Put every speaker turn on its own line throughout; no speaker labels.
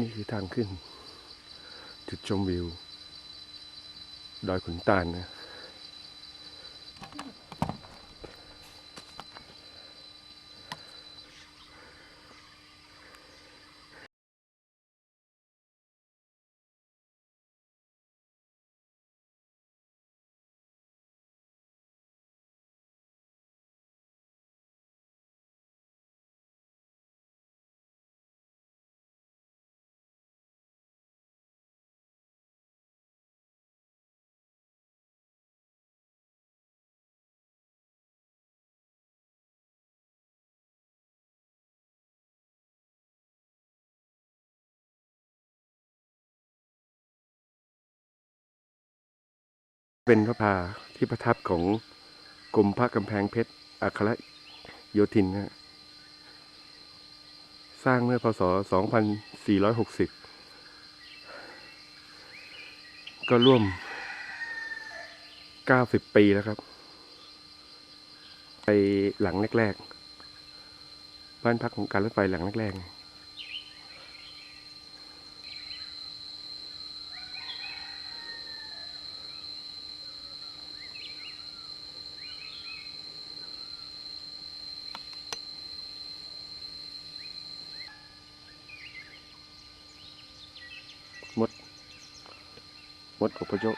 นี่คือทางขึ้น จุดชมวิว ดอยขุนตาลนะ เป็นพระพาที่ประทับของกรมพระกำแพงเพชรอัครโยธินนะสร้างเมื่อพศ 2460 ก็ร่วม 90 ปีแล้วครับ ไปหลังแรกๆ บ้านพักของการรถไฟหลังแรกๆ มด อพยพ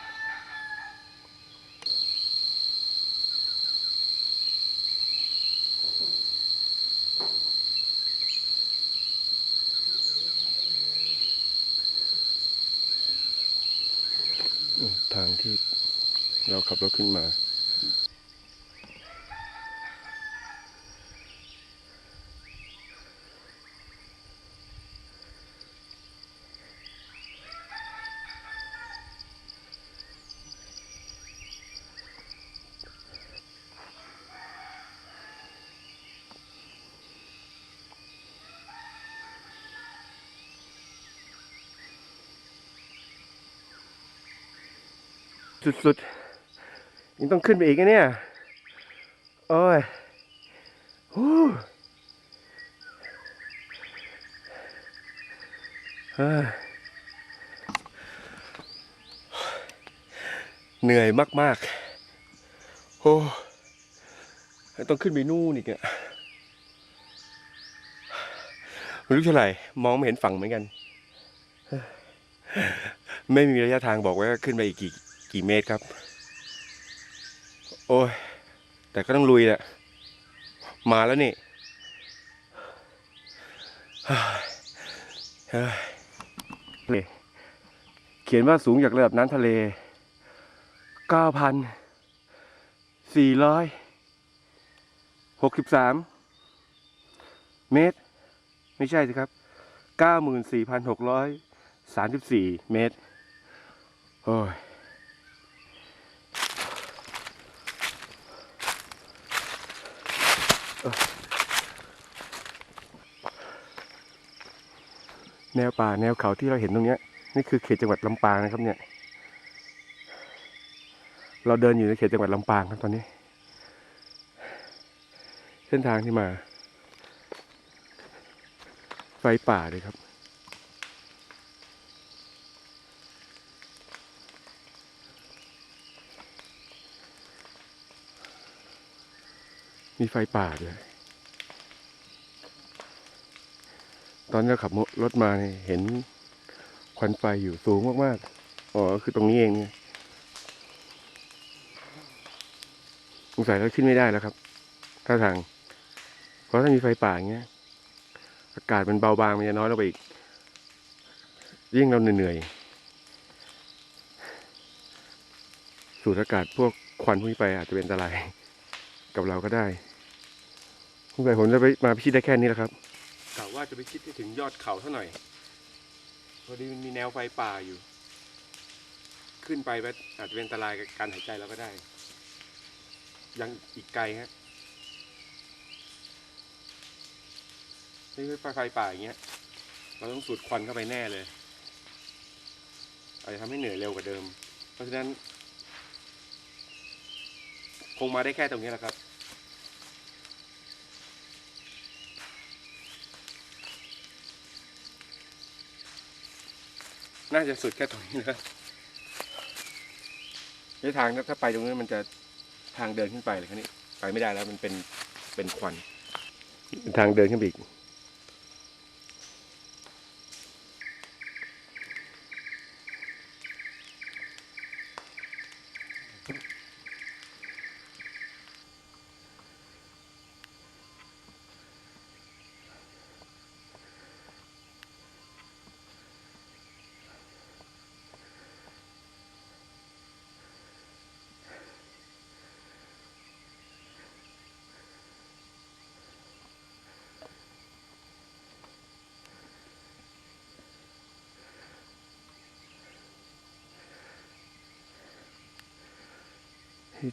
อืมทางที่เราขับรถขึ้นมา สุดๆยังต้องขึ้นไปอีกนะเนี่ย โอ้ยฮู้เฮ้ยเหนื่อยมากๆ โอ้ต้องขึ้นไปนู่นอีกอะไม่รู้เท่าไหร่ มองไม่เห็นฝั่งเหมือนกัน ไม่มีระยะทางบอกว่าขึ้นไปอีกกี่ กี่เมตรครับ โอ้ย แต่ก็ต้องลุยแหละ มาแล้วนี่เฮ้ยเฮ้ยนี่เขียนว่าสูงจากระดับน้ำทะเล 9,463 เมตร ไม่ใช่สิครับ 94,634 เมตร โอ้ย แนวป่าแนวเขาที่เราเห็นตรงเนี้ยนี่คือเขตจังหวัดลำปางนะครับเนี่ย เราเดินอยู่ในเขตจังหวัดลำปางครับตอนนี้ เส้นทางที่มา ไฟป่าเลยครับ มีไฟป่าด้วย ตอนที่ขับรถมาเนี่ยเห็นควันไฟอยู่สูงมากๆ อ๋อ คือตรงนี้เองเนี่ยสงสัยเราขึ้นไม่ได้แล้วครับ ถ้าทาง เพราะถ้ามีไฟป่าอย่างเงี้ย อากาศมันเบาบางมันจะน้อยลงไปอีก ยิ่งเราเหนื่อยๆ สูดอากาศพวกควันพวกนี้ไปอาจจะเป็นอันตราย กับเราก็ได้สงสัยผมจะไปมาพิชิตได้แค่นี้แหละครับ กะว่าจะไปคิดให้ถึงยอดเขาเท่าหน่อยพอดีมันมีแนวไฟป่าอยู่ ขึ้นไปอาจจะเป็นอันตรายกับการหายใจเราก็ได้ ยังอีกไกลฮะนี่คือไฟป่าอย่างเงี้ย เราต้องสูดควันเข้าไปแน่เลยอาจจะทำให้เหนื่อยเร็วกว่าเดิม เพราะฉะนั้น คงมาได้แค่ตรงนี้แหละครับ น่าจะสุดแค่ตรงนี้นะครับในทางถ้าไปตรงนี้นมันจะทางเดินขึ้นไปเลยครับนี่ไปไม่ได้แล้วมันเป็นเป็นควันเป็นทางเดินขึ้นไปอีก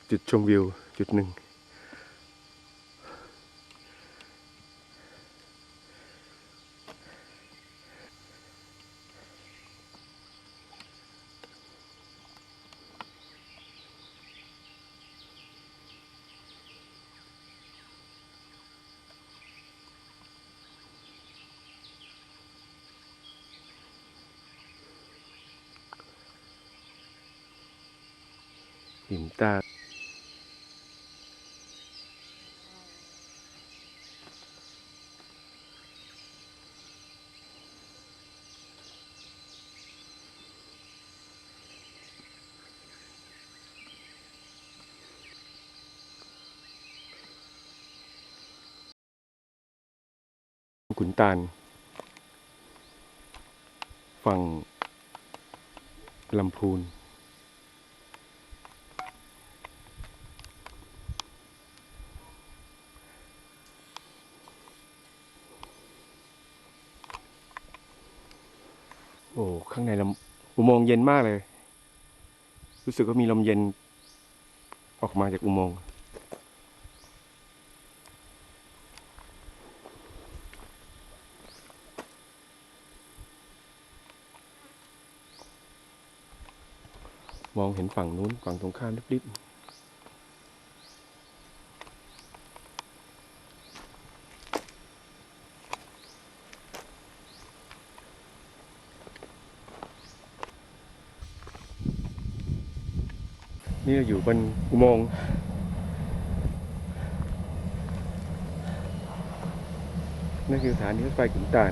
จุดชมวิวจุดหนึ่ง หินตา ขุนตาล ฝั่งลำพูน โอ้ ข้างในลำอุโมงค์เย็นมากเลย รู้สึกว่ามีลมเย็น ออกมาจากอุโมงค์ มองเห็นฝั่งนู้นฝั่งตรงข้ามริบๆนี่เราอยู่บนอุโมงค์นั่นคือสถานีรถไฟขุนตาล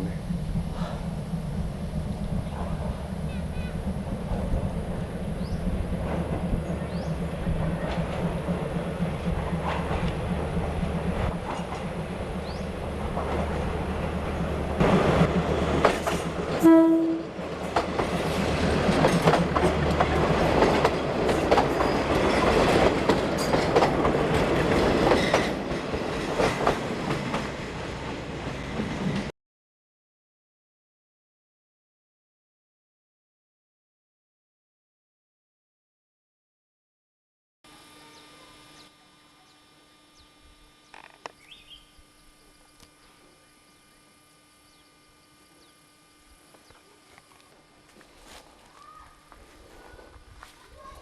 Bye.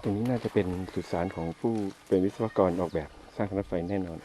ตรงนี้น่าจะเป็นสุสานของผู้เป็นวิศวกรออกแบบสร้างรถไฟแน่นอน